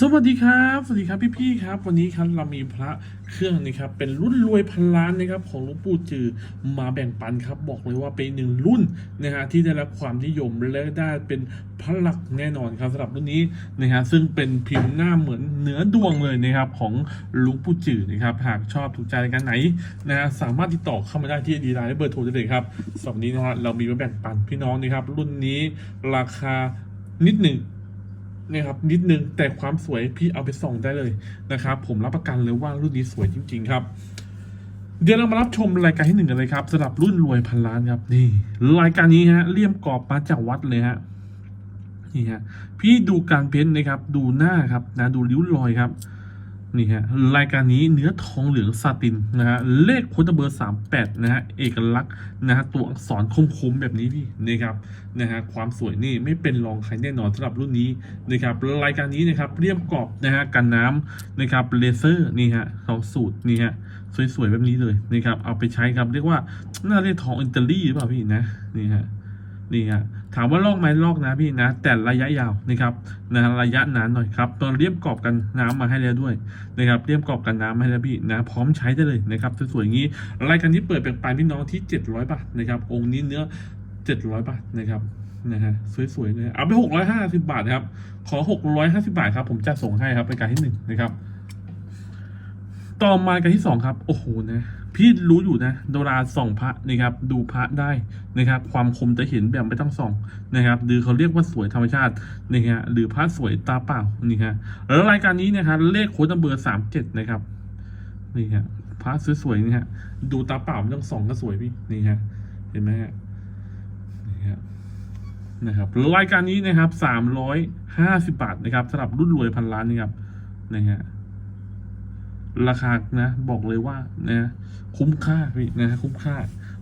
สวัสดีครับ สวัสดีครับพี่ๆครับ วันนี้ครับเรามีพระเครื่องนะครับเป็นรุ่นรวยพันล้านนะครับของหลวงปู่จือมาแบ่งปันครับ บอกเลยว่าเป็นหนึ่งรุ่นนะฮะที่ได้รับความนิยมและได้เป็นพระหลักแน่นอนครับสำหรับรุ่นนี้นะฮะซึ่งเป็นพิมพ์หน้าเหมือนเนื้อดวงเลยนะครับของหลวงปู่จือนะครับหากชอบถูกใจการไหนนะฮะสามารถติดต่อเข้ามาได้ที่ดีไลน์และเบอร์โทรได้เลยครับสำหรับนนี้นะฮะเรามีมาแบ่งปันพี่น้องนะครับรุ่นนี้ราคานิดหนึ่ง นะครับนิดนึงแต่ความสวยพี่เอาไปส่องได้เลยนะครับ ผมรับประกันเลยว่ารุ่นนี้สวยจริง ๆ ครับ เดี๋ยวเรามารับชมรายการที่หนึ่งกันเลยครับสำหรับรุ่นรวยพันล้านครับนี่รายการนี้ฮะเลี่ยมกรอบมาจากวัดเลยฮะนี่ฮะพี่ดูการเพ้นท์นะครับ ดูหน้าครับนะดูริ้วรอยครับ นี่ฮะรายการนี้เนื้อทองเหลืองซาตินนะฮะเลขโค้ดเบอร์สามแปดนะฮะเอกลักษณ์นะฮะตัวอักษรคมๆแบบนี้พี่นะครับนะฮะความสวยนี่ไม่เป็นรองใครแน่นอนสำหรับรุ่นนี้นะครับรายการนี้นะครับเรียบกรอบนะฮะกันน้ำนะครับเลเซอร์นี่ฮะสองสูตรนี่ฮะสวยๆแบบนี้เลยนะครับเอาไปใช้ครับเรียกว่าน่าเรียกทองอินเตอรี่หรือเปล่าพี่นะนี่ฮะ นี่ฮะถามว่าลอกไหมลอกนะพี่นะแต่ระยะยาวนะครับนะระยะนานหน่อยครับตอนเรียบกรอบกันน้ำมาให้แล้วด้วยนะครับเรียบกรอบกันน้ำมาให้แล้วพี่นะพร้อมใช้ได้เลยนะครับสวยๆอย่างนี้รายการนี้เปิดเป็นปลายพี่น้องที่ 700 บาทนะครับองค์นี้เนื้อ 700 บาทนะครับนะฮะสวยๆเลยเอาไป650 บาทครับขอ 650 บาทครับผมจะส่งให้ครับรายการที่หนึ่งนะครับต่อมารายการที่สองครับโอ้โหนะ พี่รู้อยู่นะโดราส่องพระนะครับ ดูพระได้นะครับ ความคมจะเห็นแบบไม่ต้องส่องนะครับ หรือเขาเรียกว่าสวยธรรมชาตินะฮะหรือพระสวยตาเปล่านี่ฮะแล้วรายการนี้นะครับเลขโค้ดเบอร์สามเจ็ดนะครับนี่ฮะพระสวยๆนี่ฮะดูตาเปล่าไม่ต้องส่องก็สวยพี่นี่ฮะเห็นไหมฮะนี่ฮะนะครับรายการนี้นะครับสามร้อยห้าสิบบาทนะครับสำหรับรุ่นรวยพันล้านนี่ครับนะฮะ ราคานะบอกเลยว่านะคุ้มค่าพี่นะฮะคุ้มค่า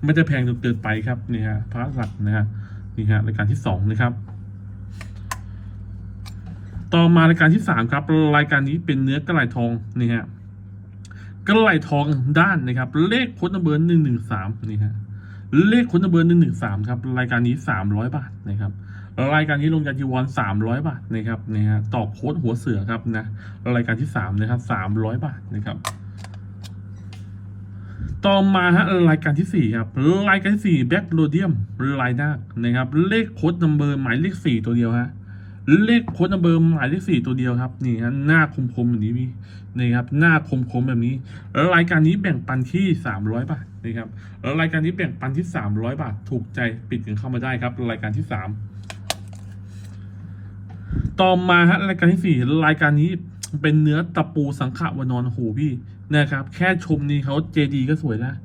ไม่ได้แพงจนเกินไปครับนี่ฮะพระหลักนะฮะนี่ฮะรายการที่สองนะครับ ต่อมารายการที่สามครับ รายการนี้เป็นเนื้อกระไหลทองนี่ฮะกระไหลทองด้านนะครับ เลขค้ดเบอร์หนึ่งหนึ่งสามนี่ฮะเลขค้ดเบอร์หนึ่งหนึ่งสามครับ รายการนี้สามร้อยบาทนะครับ รายการนี้ลงยาจีวรสามร้อยบาทนะครับนะฮะต่อโค้ดหัวเสือครับนะรายการที่สามนะครับสามร้อยบาทนะครับ ต่อมาฮะรายการที่สี่ครับรายการที่สี่แบ็กโรเดียมลายหน้านะครับ เลขโค้ดนัมเบอร์หมายเลขสี่ตัวเดียวฮะเลขโค้ดนัมเบอร์หมายเลขสี่ตัวเดียวครับนี่ฮะหน้าคมๆแบบนี้พี่นี่ครับหน้าคมๆแบบนี้รายการนี้แบ่งปันที่สามร้อยบาทนะครับรายการนี้แบ่งปันที่สามร้อยบาท ถูกใจปิดกันเข้ามาได้ครับ รายการที่สาม ต่อมาฮะรายการที่สี่รายการนี้เป็นเนื้อตะปูสังขะวนอนโอ้โหพี่นะครับ แค่ชมนี่เขาเจดีก็สวยแล้ว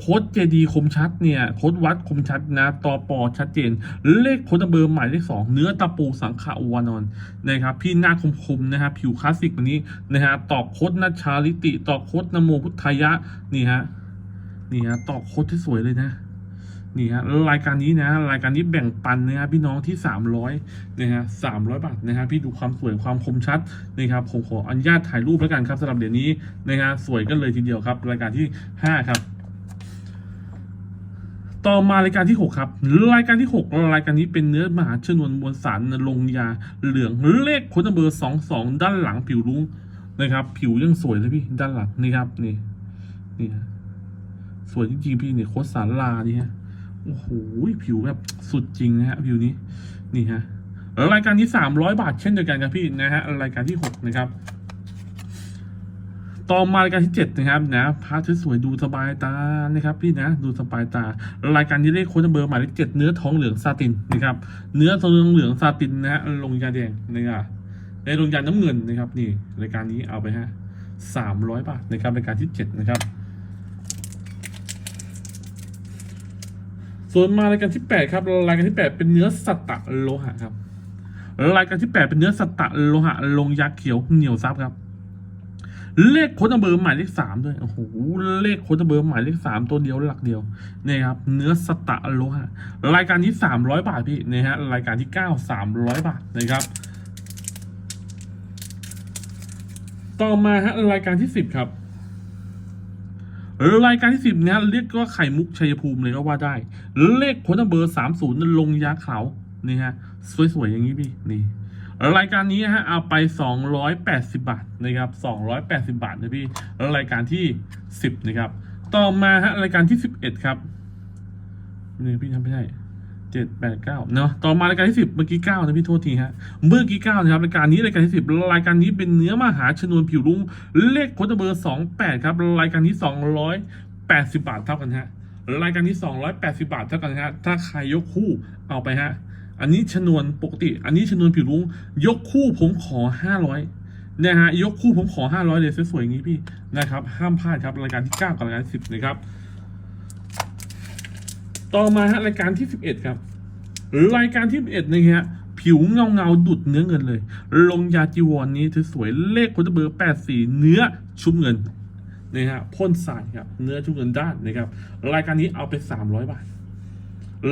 โค้ดเจดีคมชัดเนี่ยโค้ดวัดคมชัดนะต่อปอชัดเจน เลขโค้ดเบอร์หมายเลขสองเนื้อตะปูสังขะวานอนนะครับ พี่หน้าคมๆนะฮะผิวคลาสสิกแบบนี้นะฮะต่อโค้ดนัชชาลิติ ต่อโค้ดนโมพุทธายะนี่ฮะนี่ฮะต่อโค้ดที่สวยเลยนะ นี่ฮะรายการนี้นะรายการนี้แบ่งปันนะครับพี่น้องที่สามร้อยนะฮะสามร้อยบาทนะฮะพี่ดูความสวยความคมชัดนะครับผมขออนุญาตถ่ายรูปแล้วกันครับสำหรับเดี๋ยวนี้นะฮะสวยกันเลยทีเดียวครับ รายการที่ห้าครับ ต่อมารายการที่หกครับ รายการที่หกรายการนี้เป็นเนื้อมหาชนวนมวลสารลงยาเหลืองเลขโค้ดเบอร์สองสองด้านหลังผิวรุ้งนะครับ ผิวยังสวยเลยพี่ด้านหลังนี่ครับนี่นี่สวยจริงๆพี่เนี่ยโค้ดสารลานี่ฮะ โอ้โหผิวแบบสุดจริงนะฮะผิวนี้นี่ฮะรายการที่สามร้อยบาทเช่นเดียวกันครับพี่นะฮะรายการที่หกนะครับ ต่อมารายการที่เจ็ดนะครับนะพาร์ทสวยๆดูสบายตานะครับพี่นะดูสบายตา รายการนี้เลขโค้ดเบอร์หมายเลขเจ็ดเนื้อทองเหลืองซาตินนะครับ เนื้อทองเหลืองซาตินนะฮะลงยาแดงนะครับในลงยาน้ำเงินนะครับ นี่รายการนี้เอาไปฮะสามร้อยบาทนะครับรายการที่เจ็ดนะครับ ส่วนมารายการที่ 8 ครับรายการที่ 8 เป็นเนื้อสัตตะโลหะครับรายการที่ 8 เป็นเนื้อสัตตะโลหะลงยักษ์เขียวเหนียวซับครับ เลขโค้ดเบอร์หมายเลขสามด้วยโอ้โหเลขโค้ดเบอร์หมายเลขสามตัวเดียวหลักเดียวนี่ครับ เนื้อสตะโลหะรายการที่สามร้อยบาทพี่นะฮะรายการที่เก้าสามร้อยบาทนะครับ ต่อมาฮะรายการที่สิบครับรายการที่สิบเนี่ยเรียกว่าไข่มุกชัยภูมิเลยก็ว่าได้ เลขโค้ดเบอร์สามศูนย์ลงยาขาวนี่ฮะ สวยๆ อย่างนี้พี่นี่รายการนี้ฮะเอาไป 280 บาทนะครับ 280 บาทนะพี่รายการที่ 10 นะครับ ต่อมาฮะรายการที่ 11 ครับนี่พี่ทำไม่ได้เจ็ดแปดเก้าเนาะต่อมารายการที่สิบเมื่อกี้เก้านะพี่โทษทีฮะเมื่อกี้เก้านะครับรายการนี้รายการที่สิบรายการนี้เป็นเนื้อมหาชนวนผิวรุ้งเลขโค้ดเบอร์สองแปดครับรายการนี้สองร้อยแปดสิบาทเท่ากันฮะ รายการนี้สองร้อยแปดสิบาทเท่ากันฮะถ้าใครยกคู่เอาไปฮะอันนี้ชนวนปกติ อันนี้ชนวนผิวรุ้งยกคู่ผมขอห้าร้อยนะฮะยกคู่ผมขอห้าร้อยเลยสวยๆอย่างนี้พี่นะครับ ห้ามพลาดครับรายการที่เก้ากับรายการที่สิบนะครับ ต่อมาฮะรายการที่สิบเอ็ดครับรายการที่สิบเอ็ดนะฮะผิวเงาเงาๆดุดเนื้อเงินเลย ลงยาจีวรนนี้สวยๆเลขโคตเบอร์แปดสี่เนื้อชุบเงิน นะฮะพ่นสายครับเนื้อทุกเงินด้านนะครับ รายการนี้เอาไปสามร้อยบาท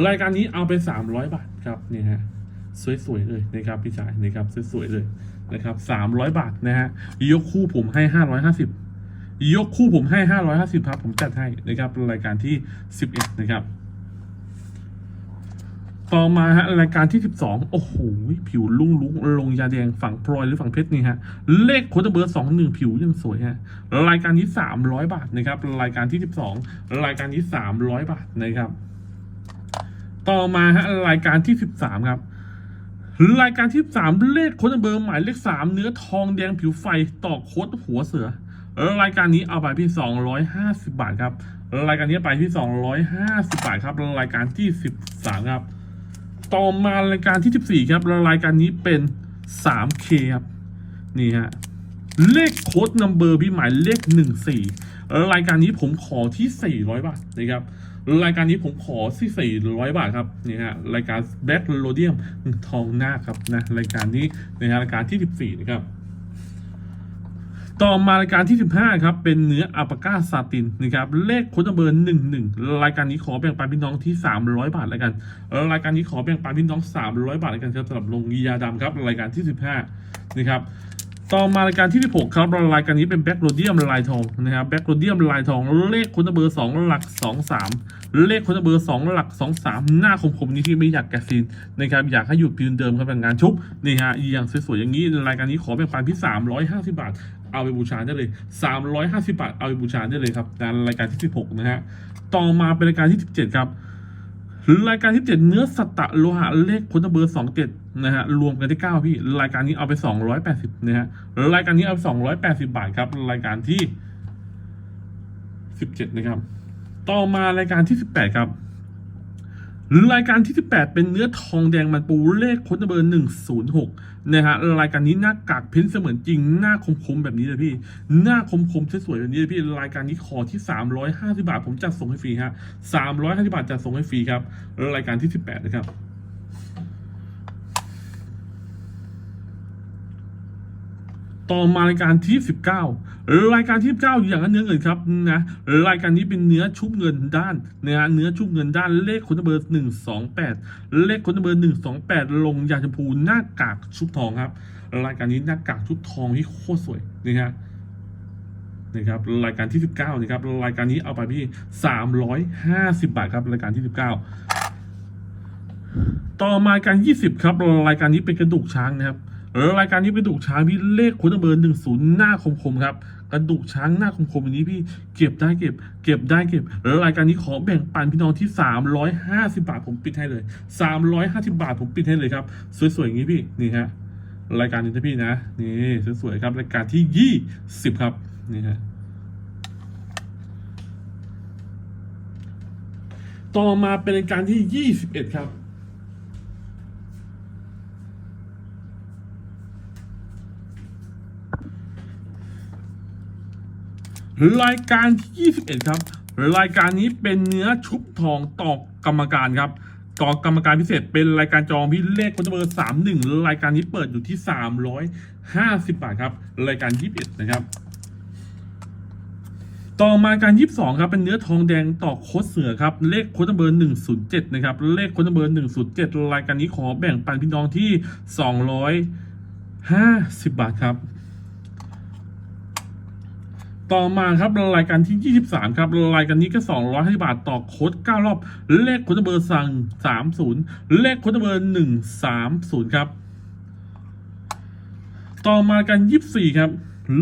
รายการนี้เอาไปสามร้อยบาทครับนี่ฮะสวยๆเลยนะครับพี่ชายนะครับสวยๆเลยนะครับสามร้อยบาทนะฮะยกคู่ผมให้ห้าร้อยห้าสิบยกคู่ผมให้ห้าร้อยห้าสิบครับผมจัดให้นะครับรายการที่สิบเอ็ดนะครับ ต่อมาฮะรายการที่ 12 โอ้โห ผิวลุ่งลุงลงยาแดงฝั่งพลอยหรือฝั่งเพชรนี่ฮะ เลขโคตเบอร์สองหนึ่งผิวยังสวยฮะ รายการที่300 บาทนะครับ รายการที่ 12 รายการที่300 บาทนะครับ ต่อมาฮะรายการที่ 13 ครับรายการที่ 3 เลขโคตเบอร์หมายเลข 3 เนื้อทองแดงผิวไฟต่อโคตหัวเสือ รายการนี้เอาไปที่ 250 บาทครับ รายการนี้ไปที่ 250 บาทครับ รายการที่ 13 ครับ ต่อมารายการที่ 14 ครับรายการนี้เป็น 3K ครับ นี่ฮะ เลขโค้ดนัมเบอร์พี่หมายเลข 14 รายการนี้ผมขอที่ 400 บาทนะครับ รายการนี้ผมขอที่ 400 บาทครับ นี่ฮะ รายการแบ็กโรเดียมทองหน้าครับนะ รายการนี้นะฮะรายการที่ 14 นะครับ ต่อมารายการที่ 15 ครับ เป็นเนื้ออัปาก้าซาตินนะครับเลขค้นัมเบอร์11 รายการนี้ขอแบ่งปันพี่น้องที่ 300 บาทแล้วกันรายการนี้ขอแบ่งปันพี่น้อง 300 บาทแล้วกันครับสำหรับลงยาดำครับรายการที่ 15 นะครับต่อมารายการที่ 16 ครับรายการนี้เป็นแบ็กโรเดียมลายทองนะครับแบ็กโรเดียมลายทอง เลขค้นัมเบอร์ 2 หลัก 23 เลขค้นัมเบอร์ 2 หลัก 23 หน้าคมๆนี้ที่ไม่อยากแกะซีนนะครับอยากให้อยู่พิมพ์เดิมครับเป็นงานชุบนี่ฮะอย่างสวยๆอย่างนี้รายการนี้ขอแบ่งปันพี่ 350 บาท เอาไปบูชาได้เลย 350 บาท เอาไปบูชาได้เลยครับงานรายการที่ 16 นะฮะ ต่อมาเป็นรายการที่ 17 ครับ รายการที่ 7 เนื้อสัตตะโลหะเลขคนเบอร์ 27 นะฮะ รวมกันที่ 9 พี่ รายการนี้เอาไป 280 นะฮะ รายการนี้เอาไป 280 บาทครับ รายการที่ 17 นะครับ ต่อมารายการที่ 18 ครับรายการที่ 18 เป็นเนื้อทองแดงมันปูเลขค้นเบอร์ 106 นะฮะรายการนี้หน้ากากเพ้นเสมือนจริงหน้าคมๆแบบนี้เลยพี่หน้าคมๆสวยๆแบบนี้เลยพี่รายการนี้ขอที่ 350 บาทผมจัดส่งให้ฟรีฮะ350 บาทจัดส่งให้ฟรีครับรายการที่ 18 นะครับ ต่อมารายการที่ 19 รายการที่ 19 อย่างนั้นเนื้อเงินครับนะรายการนี้เป็นเนื้อชุบเงินด้านนะฮะเนื้อชุบเงินด้านเลขคนเบอร์128 เลขคนเบอร์128 ลงยาชมพูหน้ากากชุบทองครับ รายการนี้หน้ากากชุบทองที่โคตรสวยนะฮะนะครับรายการที่ 19นะครับรายการนี้เอาไปที่ 350 บาทครับรายการที่ 19 ต่อมารายการ 20 ครับ รายการนี้เป็นกระดูกช้างนะครับ รายการนี้เป็นดูกช้างพี่เลขคุณเบอร์หนึ่งศูนย์หน้าคมๆครับกระดูกช้างหน้าคมๆอันนี้พี่เก็บได้เก็บ เก็บได้เก็บแล้วรายการนี้ขอแบ่งปันพี่น้องที่ 350 บาทผมปิดให้เลย 350 บาทผมปิดให้เลยครับ สวยๆอย่างนี้พี่นี่ฮะรายการนี้นะพี่นะนี่สวยๆครับรายการที่ 20 ครับนี่ฮะต่อมาเป็นรายการที่ 21 ครับ รายการที่21 ครับ รายการนี้เป็นเนื้อชุบทองต่อกรรมการครับต่อกรรมการพิเศษเป็นรายการจองพี่เลขคนเบอร์31รายการนี้เปิดอยู่ที่350บบาทครับ รายการ21นะครับ ต่อมาการ22ครับเป็นเนื้อทองแดงต่อโคดเสือครับ เลขโคดเบอร์107นย์เจ็ดนะครับ เลขโคดเบอร์107รายการนี้ขอแบ่งปันพี่น้องที่250บาทครับ ต่อมาครับรายการที่ 23 ครับรายการนี้ก็ 250 บาทต่อโค้ด9รอบ เลขโค้ดเบอร์สั่ง 30 เลขโค้ดเบอร์ 130 ครับ ต่อมากันยี่สี่ครับ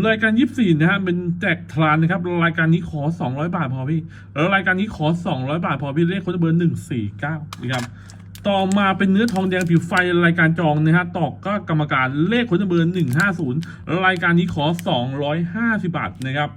รายการยี่สี่นะฮะเป็นแจกทรานนะครับ รายการนี้ขอสองร้อยบาทพอพี่แล้วรายการนี้ขอสองร้อยบาทพอพี่เลขโค้ดเบอร์หนึ่งสี่เก้านะครับ ต่อมาเป็นเนื้อทองแดงผิวไฟรายการจองนะฮะตอกก็กรรมการเลขคนเบอร์หนึ่งห้าศูนย์รายการนี้ขอสองร้อยห้าสิบาทนะครับ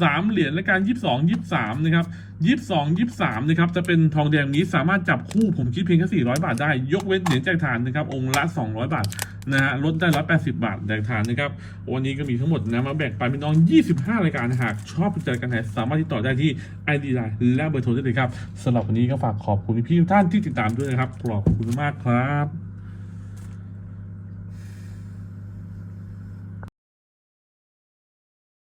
สามเหรียญรายการยี่สิบสองยี่สิบสามนะครับยี่สิบสองยี่สิบสามนะครับจะเป็นทองแดงนี้สามารถจับคู่ผมคิดเพียงแค่สี่ร้อยบาทได้ ยกเว้นเหรียญแจกทานนะครับองค์ละสองร้อยบาทนะฮะลดได้ร้อยแปดสิบาทแจกทานนะครับวันนี้ก็มีทั้งหมดนะมาแบ่งปันพี่น้อง25รายการหากชอบใจกันไหนสามารถติดต่อได้ที่ ID ไลน์และเบอร์โทรได้เลยครับสำหรับวันนี้ก็ฝากขอบคุณพี่ทุกท่านที่ติดตามด้วยนะครับขอบคุณมากครับ